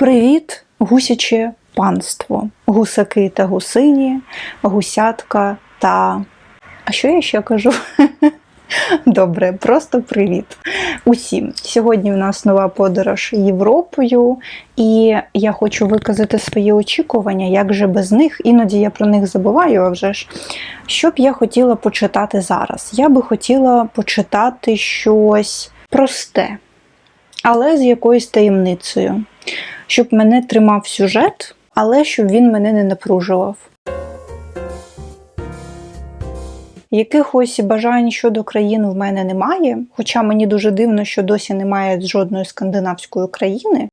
Привіт, гусяче панство, гусаки та гусині, гусятка та. А що я ще кажу? Добре, просто привіт усім. Сьогодні в нас нова подорож Європою, і я хочу виказати свої очікування, як же без них. Іноді я про них забуваю, а вже ж. Що б я хотіла почитати зараз? Я би хотіла почитати щось просте, але з якоюсь таємницею, щоб мене тримав сюжет, але щоб він мене не напружував. Якихось бажань щодо країн в мене немає, хоча мені дуже дивно, що досі немає жодної скандинавської країни.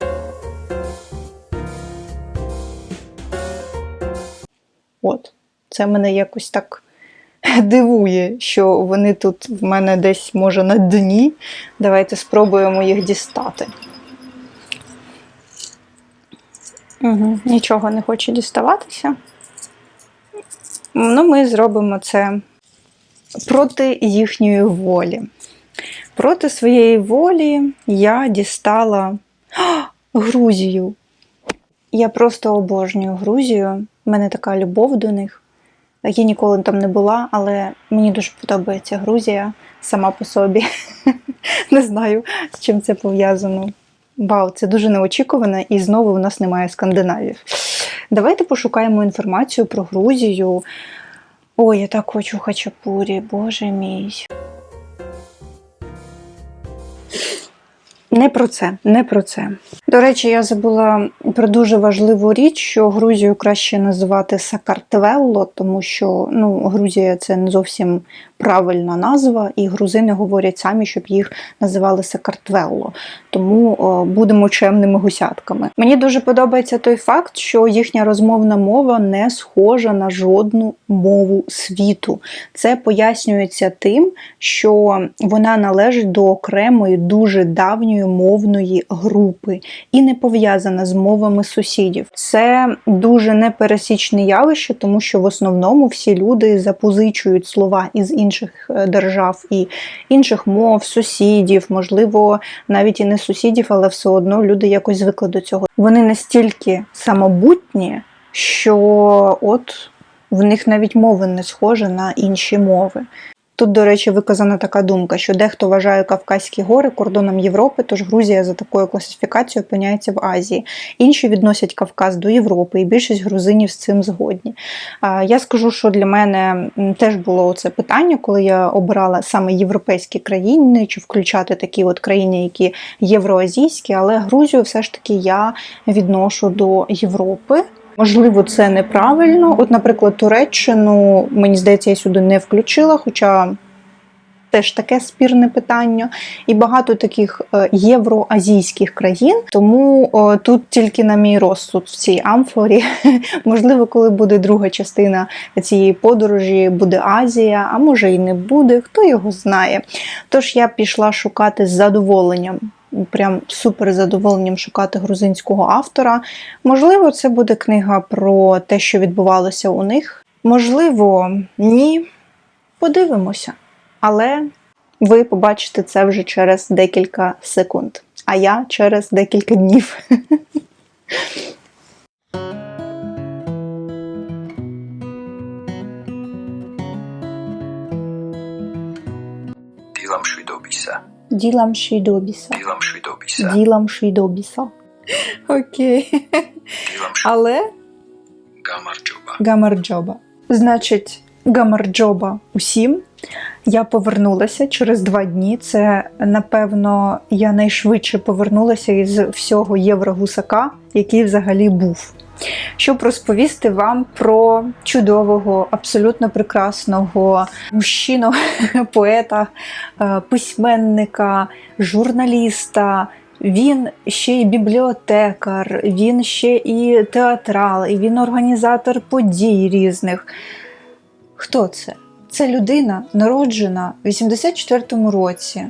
От, це мене якось так дивує, що вони тут в мене десь може на дні. Давайте спробуємо їх дістати. Угу, нічого не хоче діставатися. Ну, ми зробимо це проти їхньої волі. Проти своєї волі я дістала А, Грузію. Я просто обожнюю Грузію. У мене така любов до них. Я ніколи там не була, але мені дуже подобається Грузія сама по собі. Не знаю, з чим це пов'язано. Вау, це дуже неочікувано, і знову у нас немає скандинавів. Давайте пошукаємо інформацію про Грузію. Ой, я так хочу хачапурі, боже мій. Не про це, не про це. До речі, я забула про дуже важливу річ, що Грузію краще називати Сакартвелло, тому що ну, Грузія це не зовсім правильна назва, і грузини говорять самі, щоб їх називали Сакартвелло. Тому о, будемо чемними гусятками. Мені дуже подобається той факт, що їхня розмовна мова не схожа на жодну мову світу. Це пояснюється тим, що вона належить до окремої дуже давньої мовної групи і не пов'язана з мовами сусідів. Це дуже непересічне явище, тому що в основному всі люди запозичують слова із інших е, держав і інших мов, сусідів, можливо, навіть і не сусідів, але все одно люди якось звикли до цього. Вони настільки самобутні, що от в них навіть мови не схожі на інші мови. Тут, до речі, виказана така думка, що дехто вважає Кавказькі гори кордоном Європи, тож Грузія за такою класифікацією опиняється в Азії. Інші відносять Кавказ до Європи, і більшість грузинів з цим згодні. Я скажу, що для мене теж було це питання, коли я обирала саме європейські країни, чи включати такі от країни, які євроазійські, але Грузію все ж таки я відношу до Європи. Можливо, це неправильно. От, наприклад, Туреччину, мені здається, я сюди не включила, хоча теж таке спірне питання. І багато таких е, євроазійських країн. Тому тут тільки на мій розсуд в цій амфорі. Можливо, коли буде друга частина цієї подорожі, буде Азія, а може і не буде, хто його знає. Тож я пішла шукати з задоволенням прям супер задоволенням шукати грузинського автора. Можливо, це буде книга про те, що відбувалося у них. Можливо, ні. Подивимося. Але ви побачите це вже через декілька секунд, а я через декілька днів. Ділам швидобіса. Ділам шийдобіса. Ділам швидобіса. Ділам шийдобіса. Окей. Але гамарджоба. гамарджоба. Значить, гамарджоба усім. Я повернулася через два дні. Це, напевно, я найшвидше повернулася із всього єврогусака, який взагалі був. Щоб розповісти вам про чудового, абсолютно прекрасного мужчину, поета, е, письменника, журналіста. Він ще й бібліотекар, він ще і театрал, і він організатор подій різних. Хто це? Це людина, народжена в 84-му році,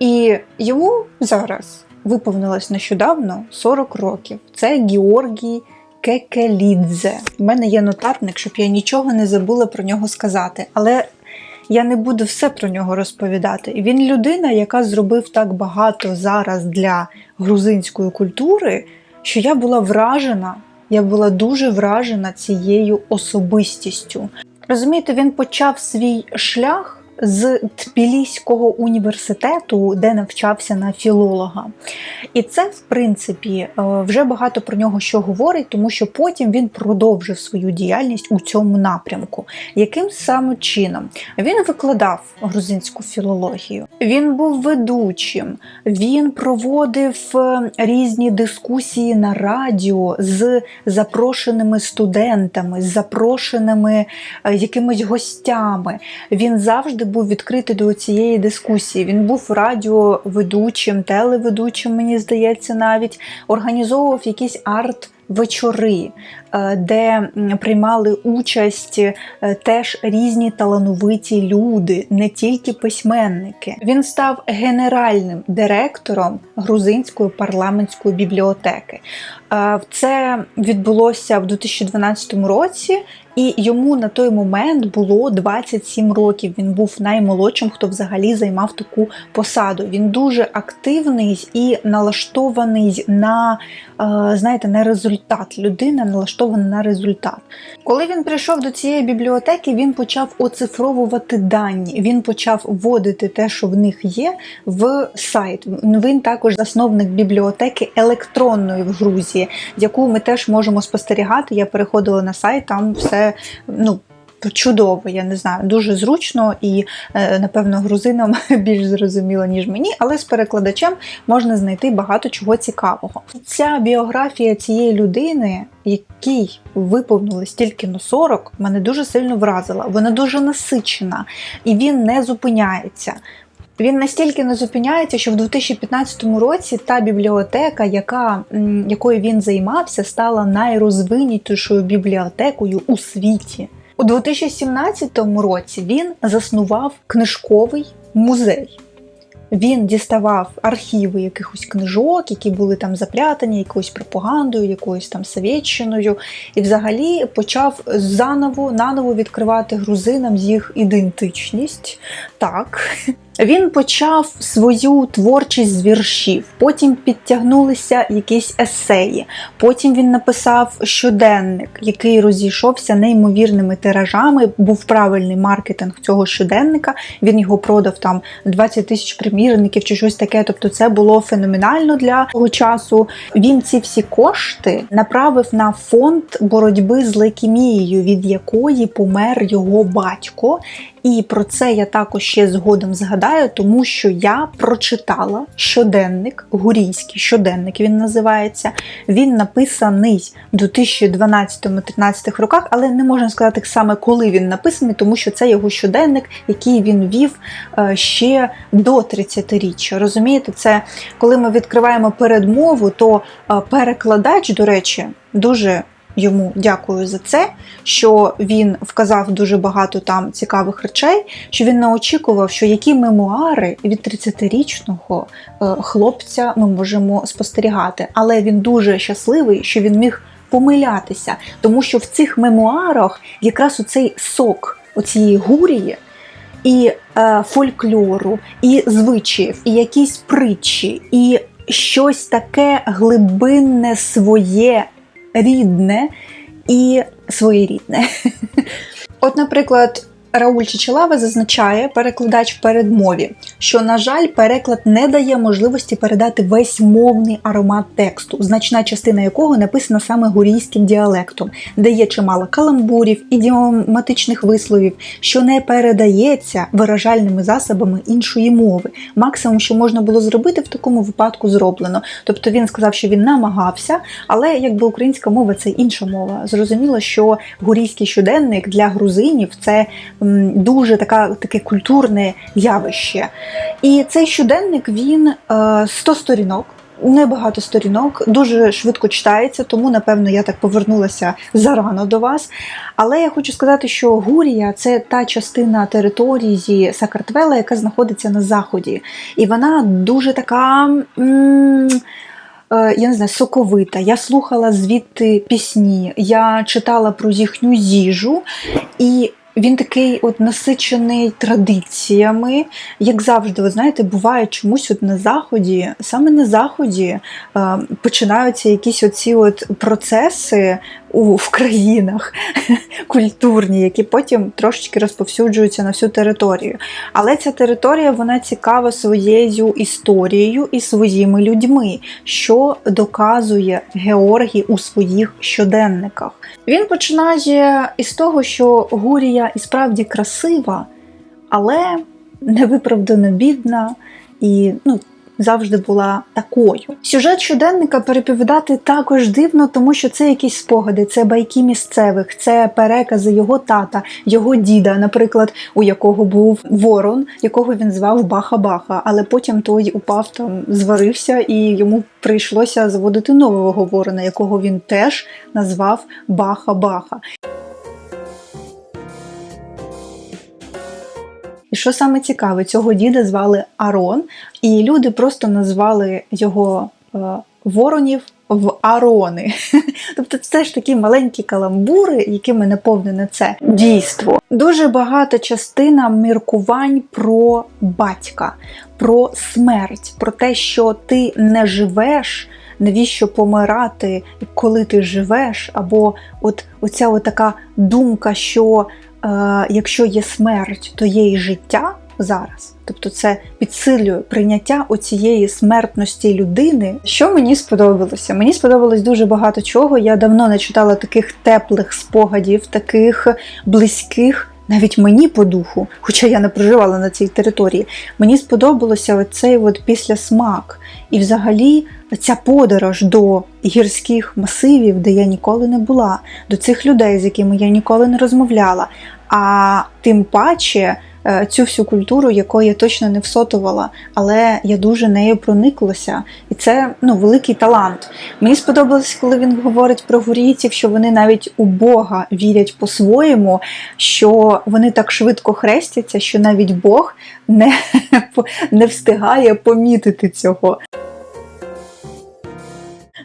і йому зараз виповнилось нещодавно 40 років. Це Георгій Кекелідзе. У мене є нотатник, щоб я нічого не забула про нього сказати. Але я не буду все про нього розповідати. Він людина, яка зробив так багато зараз для грузинської культури, що я була вражена, я була дуже вражена цією особистістю. Розумієте, він почав свій шлях з Тбіліського університету, де навчався на філолога. І це, в принципі, е, вже багато про нього що говорить, тому що потім він продовжив свою діяльність у цьому напрямку. Яким саме чином? Він викладав грузинську філологію, він був ведучим, він проводив е, різні дискусії на радіо з запрошеними студентами, з запрошеними е, якимись гостями. Він завжди був відкритий до цієї дискусії. Він був радіоведучим, телеведучим, мені здається, навіть організовував якісь арт. Вечори, де приймали участь е, теж різні талановиті люди, не тільки письменники. Він став генеральним директором грузинської парламентської бібліотеки. Е, Це відбулося в 2012 році, і йому на той момент було 27 років. Він був наймолодшим, хто взагалі займав таку посаду. Він дуже активний і налаштований на, е, знаєте, на результат. Людина налаштована на результат. Коли він прийшов до цієї бібліотеки, він почав оцифровувати дані. Він почав вводити те, що в них є, в сайт. Він також засновник бібліотеки електронної в Грузії, яку ми теж можемо спостерігати. Я переходила на сайт, там все ну. Чудово, я не знаю, дуже зручно і, е, напевно, грузинам більш зрозуміло, ніж мені, але з перекладачем можна знайти багато чого цікавого. Ця біографія цієї людини, якій виповнилось тільки на 40, мене дуже сильно вразила. Вона дуже насичена, і він не зупиняється. Він настільки не зупиняється, що в 2015 році та бібліотека, яка, якою він займався, стала найрозвинутішою бібліотекою у світі. У 2017 році він заснував книжковий музей. Він діставав архіви якихось книжок, які були там запрятані якоюсь пропагандою, якоюсь там совєтщиною, і взагалі почав заново наново відкривати грузинам їх ідентичність. Так. Він почав свою творчість з віршів, потім підтягнулися якісь есеї. Потім він написав щоденник, який розійшовся неймовірними тиражами. Був правильний маркетинг цього щоденника. Він його продав там 20 тисяч примірників чи щось таке. Тобто, це було феноменально для того часу. Він ці всі кошти направив на фонд боротьби з лейкемією, від якої помер його батько. І про це я також ще згодом згадаю, тому що я прочитала щоденник, гурійський щоденник він називається. Він написаний в 2012-13 роках, але не можна сказати саме коли він написаний, тому що це його щоденник, який він вів е, ще до 30-річчя. Розумієте, це коли ми відкриваємо передмову, то е, перекладач, до речі, дуже йому дякую за це, що він вказав дуже багато там цікавих речей, що він не очікував, що які мемуари від 30-річного е, хлопця ми можемо спостерігати. Але він дуже щасливий, що він міг помилятися, тому що в цих мемуарах якраз оцей сок оцієї гурії. І е, фольклору, і звичаїв, і якісь притчі, і щось таке глибинне своє рідне і своєрідне. От, наприклад, Рауль Чичелава зазначає перекладач в передмові, що, на жаль, переклад не дає можливості передати весь мовний аромат тексту, значна частина якого написана саме гурійським діалектом, де є чимало каламбурів, ідіоматичних висловів, що не передається виражальними засобами іншої мови. Максимум, що можна було зробити, в такому випадку зроблено. Тобто він сказав, що він намагався, але якби українська мова це інша мова. Зрозуміло, що гурійський щоденник для грузинів це дуже така, таке культурне явище. І цей щоденник він е, 100 сторінок. Небагато сторінок, дуже швидко читається, тому напевно я так повернулася зарано до вас. Але я хочу сказати, що Гурія це та частина території Сакартвела, яка знаходиться на заході, і вона дуже така. м, е, Я не знаю, соковита. Я слухала звідти пісні, я читала про їхню їжу, і Він такий от насичений традиціями, як завжди, ви знаєте, буває чомусь от на заході, саме на заході е, починаються якісь оці от процеси у в країнах культурні, які потім трошечки розповсюджуються на всю територію. Але ця територія вона цікава своєю історією і своїми людьми, що доказує Георгій у своїх щоденниках. Він починає із того, що Гурія і справді красива, але невиправдано бідна і ну, завжди була такою. Сюжет щоденника переповідати також дивно, тому що це якісь спогади, це байки місцевих, це перекази його тата, його діда, наприклад, у якого був ворон, якого він звав Баха-Баха, але потім той упав там, зварився, і йому прийшлося заводити нового ворона, якого він теж назвав Баха-Баха. І що саме цікаве, цього діда звали Арон, і люди просто назвали його е, воронів в Арони. Тобто це ж такі маленькі каламбури, якими наповнене це дійство. Дуже багата частина міркувань про батька, про смерть, про те, що ти не живеш. Навіщо помирати, коли ти живеш? Або от оця така думка, що якщо є смерть, то є і життя зараз. Тобто це підсилює прийняття оцієї смертності людини. Що мені сподобалося? Мені сподобалось дуже багато чого. Я давно не читала таких теплих спогадів, таких близьких. Навіть мені по духу, хоча я не проживала на цій території, мені сподобалося оцей от післясмак. І взагалі ця подорож до гірських масивів, де я ніколи не була, до цих людей, з якими я ніколи не розмовляла. А тим паче цю всю культуру, якої я точно не всотувала, але я дуже нею прониклася. І це ну, великий талант. Мені сподобалось, коли він говорить про гурійців, що вони навіть у Бога вірять по-своєму, що вони так швидко хрестяться, що навіть Бог не, не встигає помітити цього.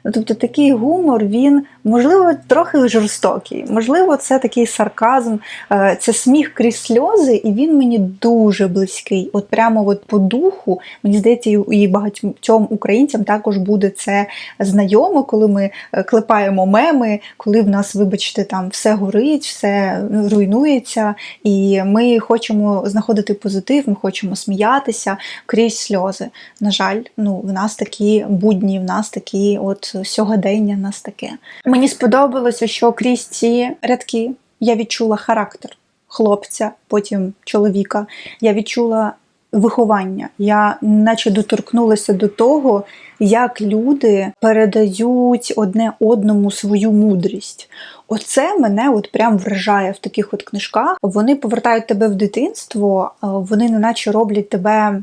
Ну, тобто такий гумор, він можливо трохи жорстокий, можливо, це такий сарказм, е, це сміх крізь сльози, і він мені дуже близький. От прямо от по духу, мені здається, і багатьом українцям також буде це знайомо, коли ми е, клепаємо меми, коли в нас, вибачте, там все горить, все руйнується, і ми хочемо знаходити позитив, ми хочемо сміятися крізь сльози. На жаль, ну в нас такі будні, в нас такі от сьогодення, в нас таке. Мені сподобалося, що крізь ці рядки я відчула характер хлопця, потім чоловіка. Я відчула виховання. Я наче доторкнулася до того, як люди передають одне одному свою мудрість. Оце мене от прям вражає в таких от книжках. Вони повертають тебе в дитинство, вони неначе роблять тебе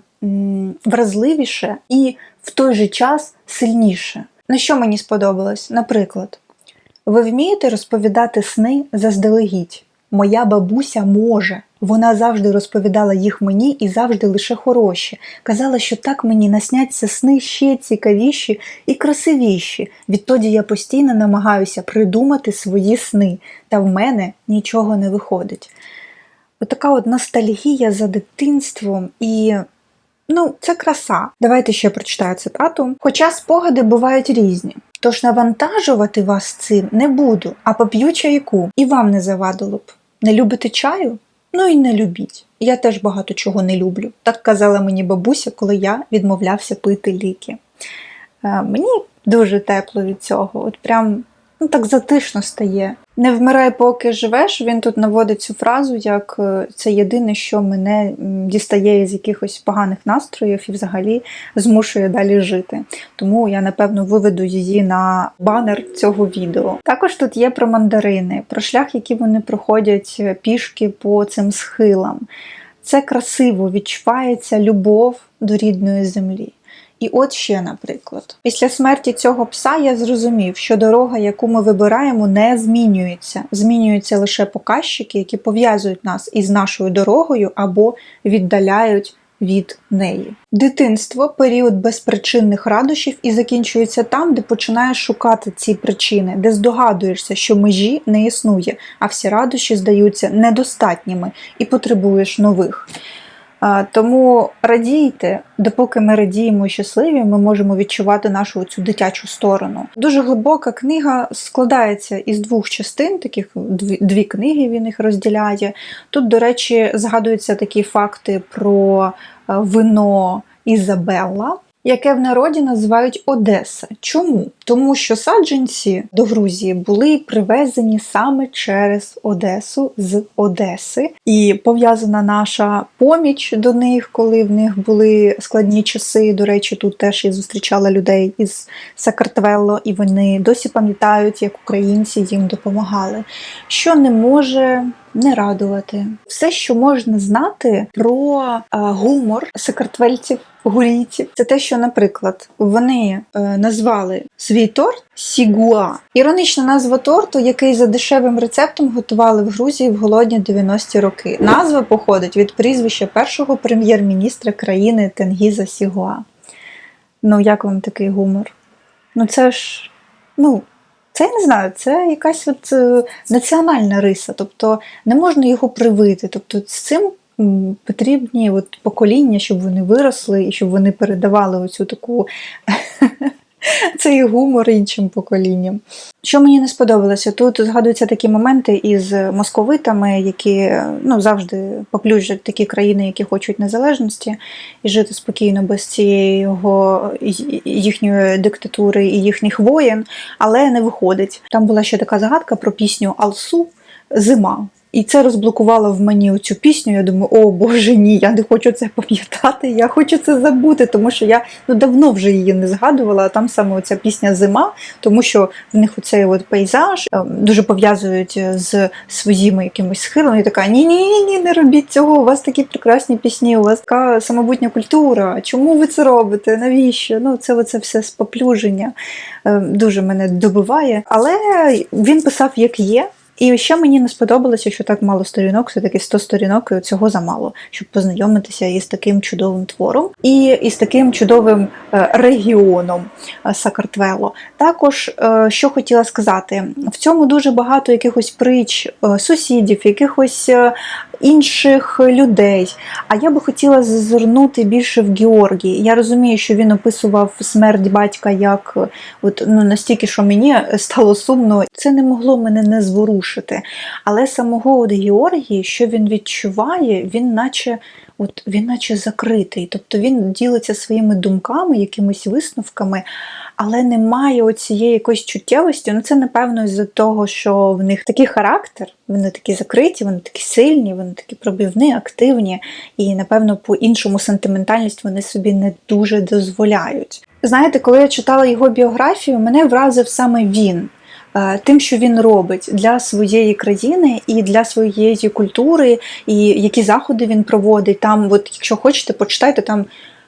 вразливіше і в той же час сильніше. На що мені сподобалось? Наприклад, ви вмієте розповідати сни заздалегідь? Моя бабуся може. Вона завжди розповідала їх мені і завжди лише хороші. Казала, що так мені насняться сни ще цікавіші і красивіші. Відтоді я постійно намагаюся придумати свої сни, та в мене нічого не виходить. Отака от ностальгія за дитинством і. Ну, це краса. Давайте ще прочитаю цитату. Хоча спогади бувають різні. Тож навантажувати вас цим не буду, а поп'ю чайку, і вам не завадило б. Не любите чаю? Ну і не любіть. Я теж багато чого не люблю. Так казала мені бабуся, коли я відмовлявся пити ліки. Е, мені дуже тепло від цього. От прям ну так затишно стає. Не вмирай, поки живеш. Він тут наводить цю фразу, як е, це єдине, що мене дістає з якихось поганих настроїв і взагалі змушує далі жити. Тому я напевно виведу її на банер цього відео. Також тут є про мандарини, про шлях, який вони проходять е, пішки по цим схилам. Це красиво відчувається любов до рідної землі. І от ще, наприклад, після смерті цього пса я зрозумів, що дорога, яку ми вибираємо, не змінюється. Змінюються лише показчики, які пов'язують нас із нашою дорогою або віддаляють від неї. Дитинство період безпричинних радощів і закінчується там, де починаєш шукати ці причини, де здогадуєшся, що межі не існує, а всі радощі здаються недостатніми і потребуєш нових. Тому радійте, допоки ми радіємо і щасливі, ми можемо відчувати нашу цю дитячу сторону. Дуже глибока книга складається із двох частин, таких дві, дві книги він їх розділяє. Тут, до речі, згадуються такі факти про е, вино Ізабелла. Яке в народі називають Одеса. Чому? Тому що саджанці до Грузії були привезені саме через Одесу з Одеси, і пов'язана наша поміч до них, коли в них були складні часи. До речі, тут теж я зустрічала людей із Сакартвелло, і вони досі пам'ятають, як українці їм допомагали. Що не може не радувати. Все, що можна знати про е, гумор сакартвельців, гурійців, це те, що, наприклад, вони е, назвали свій торт Сігуа. Іронічна назва торту, який за дешевим рецептом готували в Грузії в голодні 90-ті роки. Назва походить від прізвища першого прем'єр-міністра країни Тенгіза Сігуа. Ну, як вам такий гумор? Ну, це ж, ну. Це я не знаю, це якась от е, національна риса, тобто не можна його привити. Тобто з цим потрібні от покоління, щоб вони виросли і щоб вони передавали оцю таку цей гумор іншим поколінням. Що мені не сподобалося, тут згадуються такі моменти із московитами, які ну, завжди поплюжать такі країни, які хочуть незалежності, і жити спокійно без цієї їхньої диктатури і їхніх воєн, але не виходить. Там була ще така загадка про пісню Алсу Зима. І це розблокувало в мені оцю пісню. Я думаю, о Боже, ні, я не хочу це пам'ятати, я хочу це забути, тому що я ну давно вже її не згадувала. А там саме оця пісня Зима, тому що в них оцей от пейзаж ем, дуже пов'язують з своїми якимось схилами. І така ні, ні, ні, не робіть цього. У вас такі прекрасні пісні, у вас така самобутня культура. Чому ви це робите? Навіщо? Ну, це оце все споплюження ем, дуже мене добиває. Але він писав як є. І ще мені не сподобалося, що так мало сторінок, все-таки 100 сторінок і цього замало, щоб познайомитися із таким чудовим твором і із таким чудовим е, регіоном е, Сакартвело. Також, е, що хотіла сказати, в цьому дуже багато якихось притч, сусідів, якихось інших людей. А я би хотіла зазирнути більше в Георгій. Я розумію, що він описував смерть батька як от, ну, настільки, що мені стало сумно. Це не могло мене не зворушити. Але самого от Георгії, що він відчуває, він наче. От він наче закритий, тобто він ділиться своїми думками, якимись висновками, але немає оцієї якоїсь чуттєвості. Ну це напевно з-за того, що в них такий характер, вони такі закриті, вони такі сильні, вони такі пробивні, активні, і напевно по іншому сентиментальність вони собі не дуже дозволяють. Знаєте, коли я читала його біографію, мене вразив саме він. Тим, що він робить для своєї країни і для своєї культури, і які заходи він проводить. Там, от, якщо хочете, почитайте там.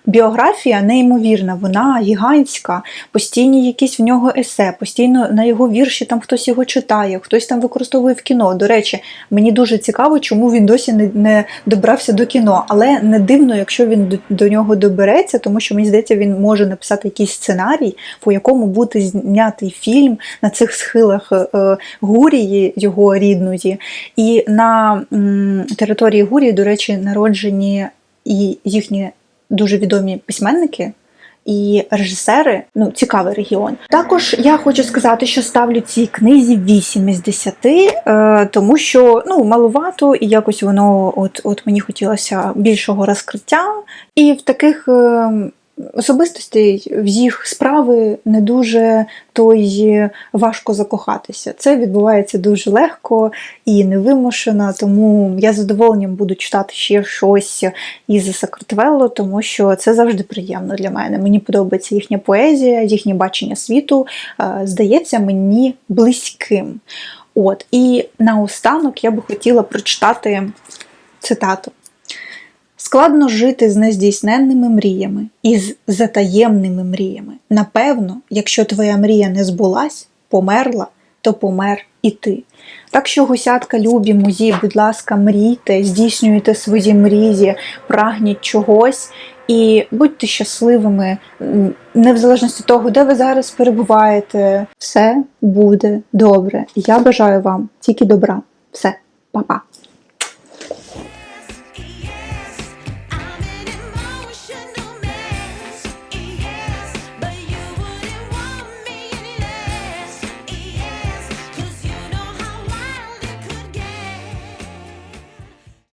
Біографія неймовірна, вона гігантська, постійні якісь в нього есе, постійно на його вірші там хтось його читає, хтось там використовує в кіно. До речі, мені дуже цікаво, чому він досі не не добрався до кіно. Але не дивно, якщо він до, до нього добереться, тому що мені здається, він може написати якийсь сценарій, по якому буде знятий фільм на цих схилах е, Гурії, його рідної. І на м, території Гурії, до речі, народжені і їхні дуже відомі письменники. І режисери, ну цікавий регіон. Також я хочу сказати, що ставлю цій книзі 8 із 10, е, тому що ну малувато, і якось воно, от от мені хотілося більшого розкриття. І в таких е, особистостей в їх справи не дуже то й важко закохатися. Це відбувається дуже легко і невимушено, тому я з задоволенням буду читати ще щось із Сакартвелло, тому що це завжди приємно для мене. Мені подобається їхня поезія, їхнє бачення світу, здається мені близьким. От, І наостанок я би хотіла прочитати цитату. Складно жити з нездійсненними мріями і з затаємними мріями. Напевно, якщо твоя мрія не збулась, померла, то помер і ти. Так що, гусятка, любі музі, будь ласка, мрійте, здійснюйте свої мрії, прагніть чогось і будьте щасливими, не в залежності того, де ви зараз перебуваєте. Все буде добре. Я бажаю вам тільки добра. Все, па-па.